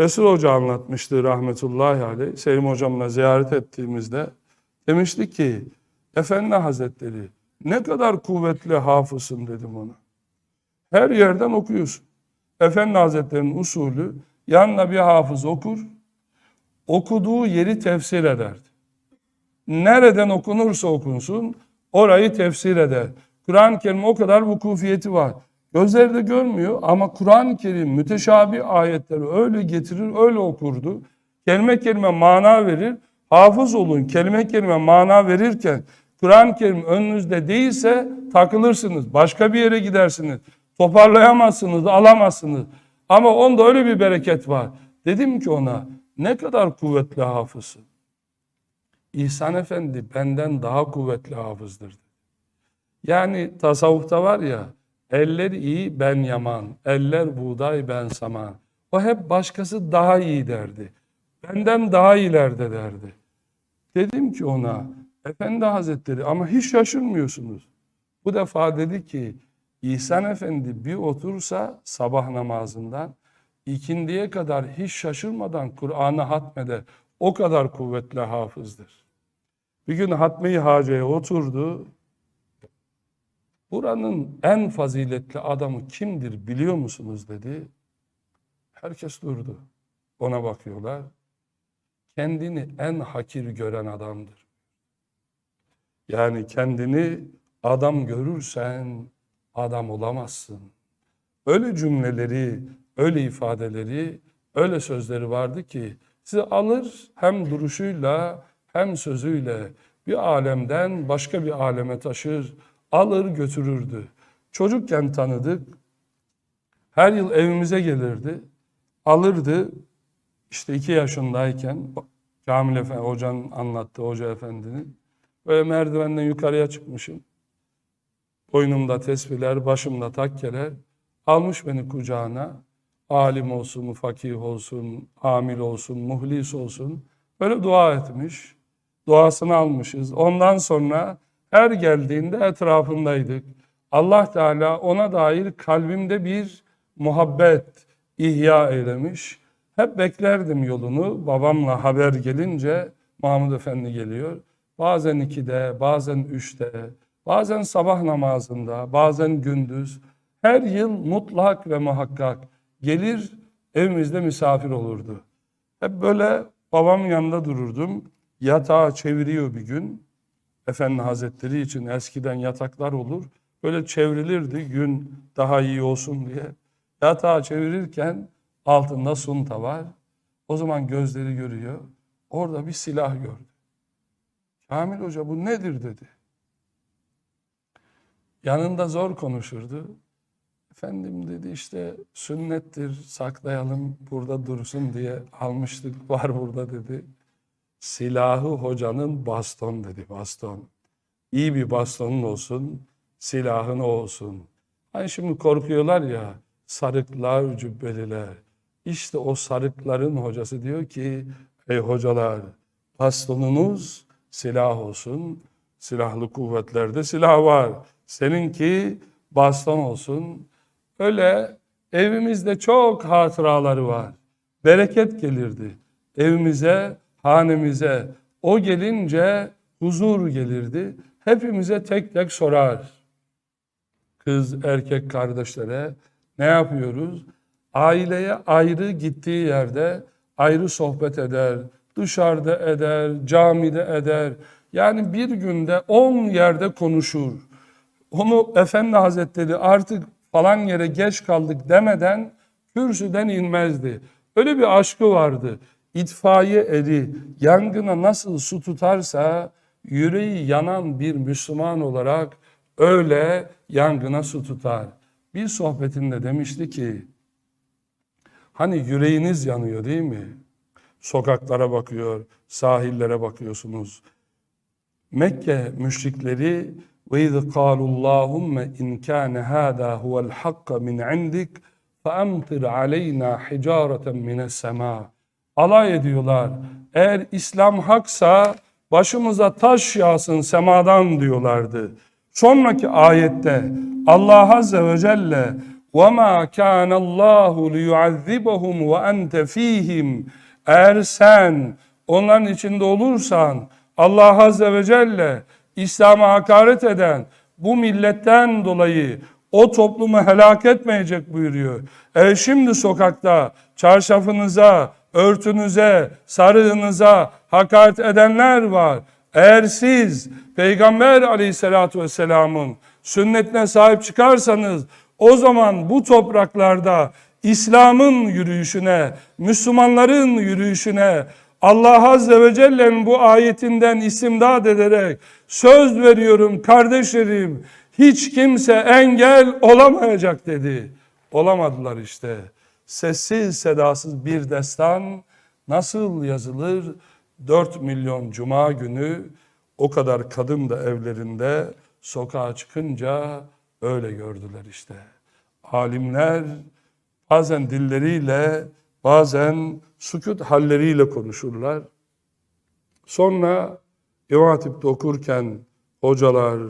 Resul Hoca anlatmıştı rahmetullahi aleyh. Selim Hocam'la ziyaret ettiğimizde demişti ki Efendi Hazretleri ne kadar kuvvetli hafızsın dedim ona. Her yerden okuyorsun. Efendi Hazretleri'nin usulü yanına bir hafız okur, okuduğu yeri tefsir ederdi. Nereden okunursa okunsun orayı tefsir eder. Kur'an-ı Kerim o kadar vukufiyeti var. Gözleri de görmüyor ama Kur'an-ı Kerim müteşabih ayetleri öyle getirir, öyle okurdu. Kelime kelime mana verir. Hafız olun, kelime kelime mana verirken Kur'an-ı Kerim önünüzde değilse takılırsınız. Başka bir yere gidersiniz. Toparlayamazsınız, alamazsınız. Ama onda öyle bir bereket var. Dedim ki ona ne kadar kuvvetli hafızsın. İhsan Efendi benden daha kuvvetli hafızdır. Yani tasavvufta var ya eller iyi ben yaman, eller buğday ben saman. O hep başkası daha iyi derdi. Benden daha ileride derdi. Dedim ki ona Efendi Hazretleri ama hiç şaşırmıyorsunuz. Bu defa dedi ki İhsan Efendi bir otursa sabah namazından ikindiye kadar hiç şaşırmadan Kur'an'ı hatmeder. O kadar kuvvetli hafızdır. Bir gün Hatmi Hacı'ya oturdu. Buranın en faziletli adamı kimdir biliyor musunuz dedi. Herkes durdu. Ona bakıyorlar. Kendini en hakir gören adamdır. Yani kendini adam görürsen adam olamazsın. Öyle cümleleri, öyle ifadeleri, öyle sözleri vardı ki sizi alır hem duruşuyla hem sözüyle bir alemden başka bir aleme taşır, alır götürürdü. Çocukken tanıdık. Her yıl evimize gelirdi. Alırdı. İşte iki yaşındayken Kamil Efendi, hocanın anlattı, hoca efendinin. Böyle merdivenden yukarıya çıkmışım. Boynumda tesbihler, başımda takkeler. Almış beni kucağına. Alim olsun, fakih olsun, amil olsun, muhlis olsun. Böyle dua etmiş. Duasını almışız. Ondan sonra her geldiğinde etrafındaydık. Allah Teala ona dair kalbimde bir muhabbet ihya eylemiş. Hep beklerdim yolunu. Babamla haber gelince Mahmud Efendi geliyor. Bazen ikide, bazen üçte, bazen sabah namazında, bazen gündüz. Her yıl mutlak ve muhakkak gelir evimizde misafir olurdu. Hep böyle babam yanında dururdum. Yatağı çeviriyor bir gün. Efendi Hazretleri için eskiden yataklar olur. Böyle çevrilirdi gün daha iyi olsun diye. Yatağı çevirirken altında sunta var. O zaman gözleri görüyor. Orada bir silah gördü. Kamil Hoca bu nedir dedi. Yanında zor konuşurdu. Efendim dedi işte sünnettir saklayalım burada dursun diye almıştık var burada dedi. Silahı hocanın baston dedi baston. İyi bir bastonun olsun, silahın o olsun. Hani şimdi korkuyorlar ya sarıklar, cübbeliler. İşte o sarıkların hocası diyor ki ey hocalar bastonunuz silah olsun. Silahlı kuvvetlerde silah var. Seninki baston olsun. Öyle evimizde çok hatıraları var. Bereket gelirdi. Evimize, hanemize. O gelince huzur gelirdi. Hepimize tek tek sorar. Kız, erkek kardeşlere ne yapıyoruz? Aileye ayrı gittiği yerde ayrı sohbet eder, dışarıda eder, camide eder. Yani bir günde on yerde konuşur. Onu Efendi Hazretleri artık falan yere geç kaldık demeden kürsüden inmezdi. Öyle bir aşkı vardı. İtfaiye eri yangına nasıl su tutarsa yüreği yanan bir Müslüman olarak öyle yangına su tutar. Bir sohbetinde demişti ki hani yüreğiniz yanıyor değil mi? Sokaklara bakıyor, sahillere bakıyorsunuz. Mekke müşrikleri ve iz Allahumme in kana hada huvel hakka min indik feamtir aleyna hicareten mines sema Alay ediyorlar. Eğer İslam haksa başımıza taş yağsın semadan diyorlardı. Sonraki ayette Allah Azze ve Celle وَمَا كَانَ اللّٰهُ لِيُعَذِّبَهُمْ وَاَنْتَ ف۪يهِمْ Eğer sen onların içinde olursan Allah Azze ve Celle İslam'a hakaret eden bu milletten dolayı o toplumu helak etmeyecek buyuruyor. E şimdi sokakta çarşafınıza, örtünüze, sarığınıza hakaret edenler var. Eğer siz Peygamber aleyhissalatü vesselamın sünnetine sahip çıkarsanız o zaman bu topraklarda İslam'ın yürüyüşüne, Müslümanların yürüyüşüne, Allah Azze ve Celle'nin bu ayetinden istimdad ederek söz veriyorum kardeşlerim hiç kimse engel olamayacak dedi. Olamadılar işte. Sessiz sedasız bir destan nasıl yazılır? 4 milyon cuma günü o kadar kadın da evlerinde sokağa çıkınca öyle gördüler işte. Alimler bazen dilleriyle bazen sükut halleriyle konuşurlar. Sonra İmam Hatip'te okurken hocalar,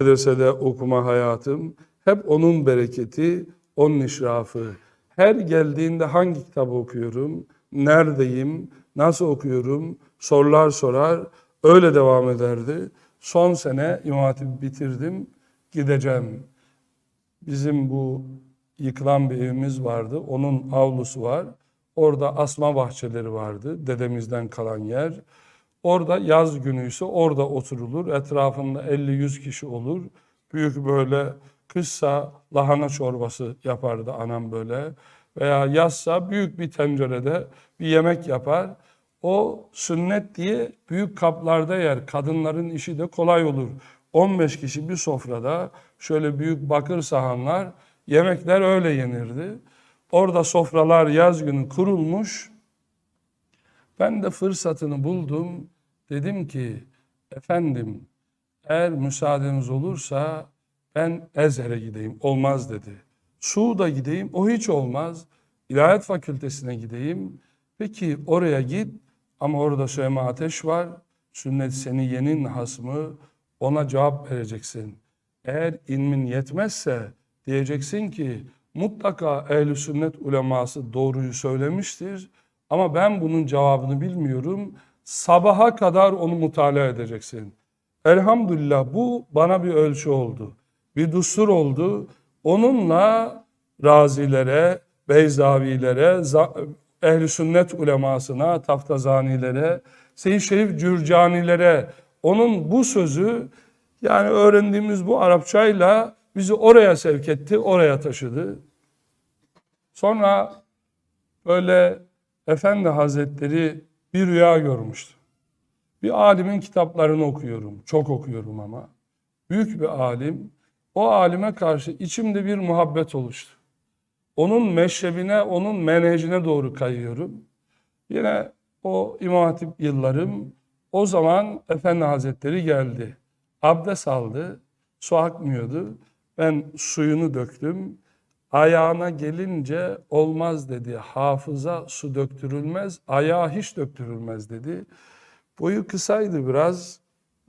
medresede okuma hayatım hep onun bereketi, onun işrafı. Her geldiğinde hangi kitabı okuyorum, neredeyim, nasıl okuyorum, sorular sorar, öyle devam ederdi. Son sene İmam bitirdim, gideceğim. Bizim bu yıkılan bir evimiz vardı, onun avlusu var. Orada asma bahçeleri vardı, dedemizden kalan yer. Orada yaz günüyse orada oturulur. Etrafında 50-100 kişi olur. Büyük böyle kışsa lahana çorbası yapardı anam böyle. Veya yazsa büyük bir tencerede bir yemek yapar. O sünnet diye büyük kaplarda yer. Kadınların işi de kolay olur. 15 kişi bir sofrada şöyle büyük bakır sahanlar yemekler öyle yenirdi. Orada sofralar yaz günü kurulmuş. Ben de fırsatını buldum. Dedim ki efendim eğer müsaadeniz olursa ben Ezher'e gideyim. Olmaz dedi. Suud'a gideyim. O hiç olmaz. İlahiyat Fakültesine gideyim. Peki oraya git ama orada Süleyman Ateş var. Sünnet seni yenin hasmı ona cevap vereceksin. Eğer ilmin yetmezse diyeceksin ki mutlaka ehl sünnet uleması doğruyu söylemiştir. Ama ben bunun cevabını bilmiyorum. Sabaha kadar onu mutala edeceksin. Elhamdülillah bu bana bir ölçü oldu. Bir dustur oldu. Onunla razilere, beyzavilere, ehl sünnet ulemasına, taftazanilere, Seyyid Şerif Cürcanilere onun bu sözü yani öğrendiğimiz bu Arapçayla bizi oraya sevk etti, oraya taşıdı. Sonra böyle Efendi Hazretleri bir rüya görmüştü. Bir alimin kitaplarını okuyorum. Çok okuyorum ama. Büyük bir alim. O alime karşı içimde bir muhabbet oluştu. Onun meşrebine, onun menhecine doğru kayıyorum. Yine o İmam Hatip yıllarım. O zaman Efendi Hazretleri geldi. Abdest aldı. Su akmıyordu. Ben suyunu döktüm. Ayağına gelince olmaz dedi. Hafıza su döktürülmez, ayağa hiç döktürülmez dedi. Boyu kısaydı biraz,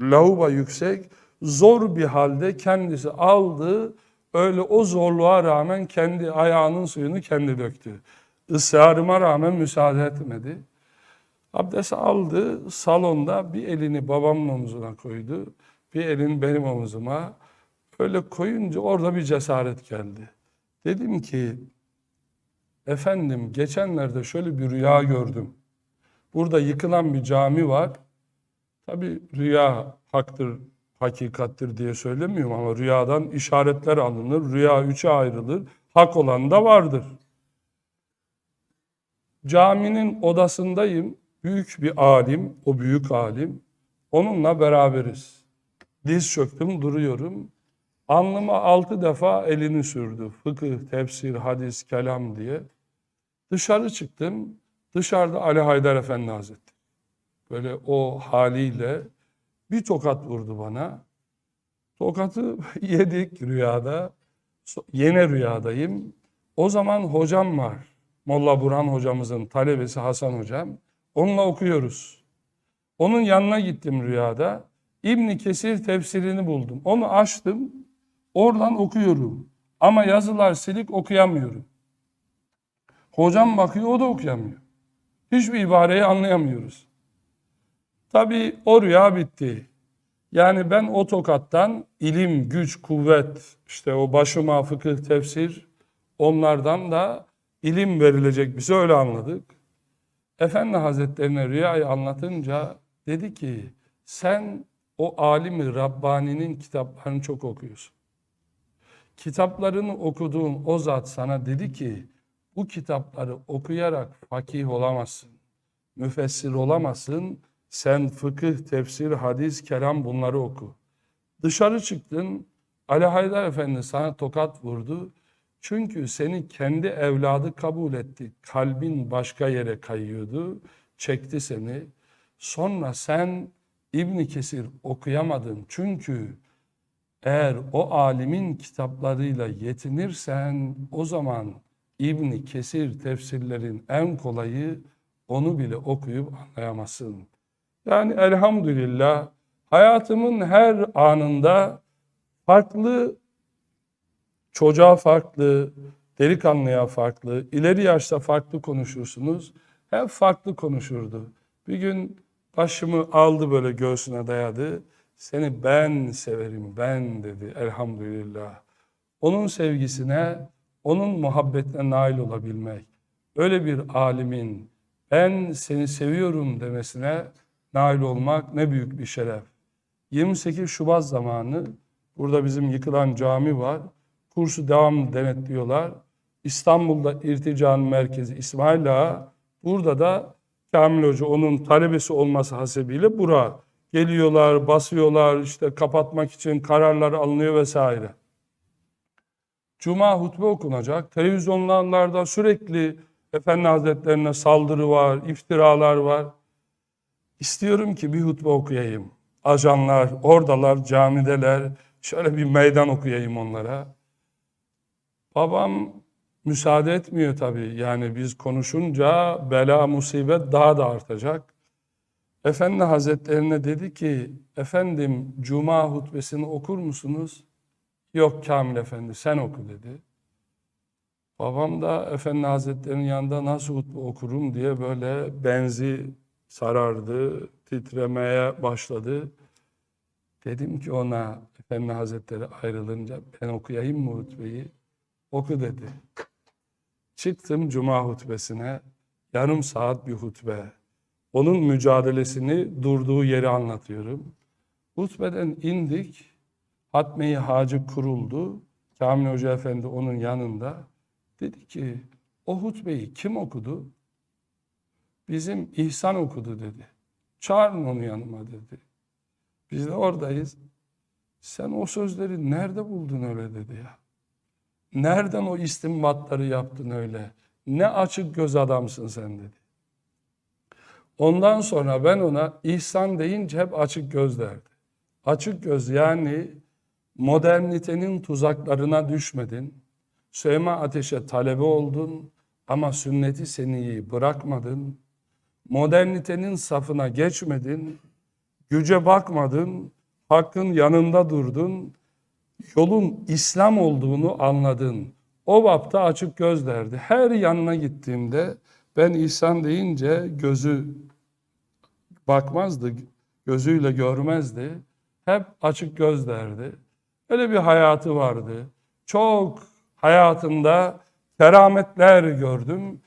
lahuba yüksek, zor bir halde kendisi aldı. Öyle o zorluğa rağmen kendi ayağının suyunu kendi döktü. Israrıma rağmen müsaade etmedi. Abdest aldı, salonda bir elini babamın omzuna koydu, bir elini benim omzuma. Öyle koyunca orada bir cesaret geldi. Dedim ki, efendim geçenlerde şöyle bir rüya gördüm. Burada yıkılan bir cami var. Tabi rüya haktır, hakikattir diye söylemiyorum ama rüyadan işaretler alınır. Rüya üçe ayrılır. Hak olan da vardır. Caminin odasındayım. Büyük bir alim, o büyük alim. Onunla beraberiz. Diz çöktüm, duruyorum. Alnıma altı defa elini sürdü. Fıkıh, tefsir, hadis, kelam diye. Dışarı çıktım. Dışarıda Ali Haydar Efendi Hazretleri. Böyle o haliyle bir tokat vurdu bana. Tokatı yedik rüyada. Yine rüyadayım. O zaman hocam var. Molla Burhan hocamızın talebesi Hasan hocam. Onunla okuyoruz. Onun yanına gittim rüyada. İbni Kesir tefsirini buldum. Onu açtım. Oradan okuyorum. Ama yazılar silik okuyamıyorum. Hocam bakıyor o da okuyamıyor. Hiçbir ibareyi anlayamıyoruz. Tabii o rüya bitti. Yani ben o tokattan ilim, güç, kuvvet, işte o başıma fıkıh, tefsir onlardan da ilim verilecek bize öyle anladık. Efendi Hazretlerine rüyayı anlatınca dedi ki sen o alimi Rabbani'nin kitaplarını çok okuyorsun. Kitaplarını okuduğun o zat sana dedi ki bu kitapları okuyarak fakih olamazsın, müfessir olamazsın. Sen fıkıh, tefsir, hadis, kelam bunları oku. Dışarı çıktın, Ali Haydar Efendi sana tokat vurdu. Çünkü seni kendi evladı kabul etti. Kalbin başka yere kayıyordu. Çekti seni. Sonra sen İbn Kesir okuyamadın. Çünkü eğer o alimin kitaplarıyla yetinirsen o zaman İbn Kesir tefsirlerin en kolayı onu bile okuyup anlayamazsın. Yani elhamdülillah hayatımın her anında farklı çocuğa farklı, delikanlıya farklı, ileri yaşta farklı konuşursunuz. Hep farklı konuşurdu. Bir gün başımı aldı böyle göğsüne dayadı. Seni ben severim, ben dedi elhamdülillah. Onun sevgisine, onun muhabbetine nail olabilmek. Öyle bir alimin ben seni seviyorum demesine nail olmak ne büyük bir şeref. 28 Şubat zamanı burada bizim yıkılan cami var. Kursu devam denetliyorlar. İstanbul'da irticanın merkezi İsmail Ağa. Burada da Kamil Hoca onun talebesi olması hasebiyle bura geliyorlar, basıyorlar, işte kapatmak için kararlar alınıyor vesaire. Cuma hutbe okunacak. Televizyonlarda sürekli Efendi Hazretlerine saldırı var, iftiralar var. İstiyorum ki bir hutbe okuyayım. Ajanlar, oradalar, camideler. Şöyle bir meydan okuyayım onlara. Babam müsaade etmiyor tabii. Yani biz konuşunca bela, musibet daha da artacak. Efendi Hazretlerine dedi ki, efendim cuma hutbesini okur musunuz? Yok Kamil Efendi sen oku dedi. Babam da Efendi Hazretleri'nin yanında nasıl hutbe okurum diye böyle benzi sarardı, titremeye başladı. Dedim ki ona Efendi Hazretleri ayrılınca ben okuyayım mı hutbeyi? Oku dedi. Çıktım cuma hutbesine. Yarım saat bir hutbe. Onun mücadelesini durduğu yeri anlatıyorum. Hutbeden indik. Hatme-i Hacı kuruldu. Kamil Hoca Efendi onun yanında. Dedi ki o hutbeyi kim okudu? Bizim İhsan okudu dedi. Çağırın onu yanıma dedi. Biz de oradayız. Sen o sözleri nerede buldun öyle dedi ya. Nereden o istinbatları yaptın öyle? Ne açık göz adamsın sen dedi. Ondan sonra ben ona ihsan deyince hep açık göz derdi. Açık göz yani modernitenin tuzaklarına düşmedin. Süleyman Ateş'e talebe oldun ama sünneti seniyi bırakmadın. Modernitenin safına geçmedin. Güce bakmadın. Hakkın yanında durdun yolun İslam olduğunu anladın. O vapta açık göz derdi. Her yanına gittiğimde ben İhsan deyince gözü bakmazdı, gözüyle görmezdi. Hep açık göz derdi. Öyle bir hayatı vardı. Çok hayatımda kerametler gördüm.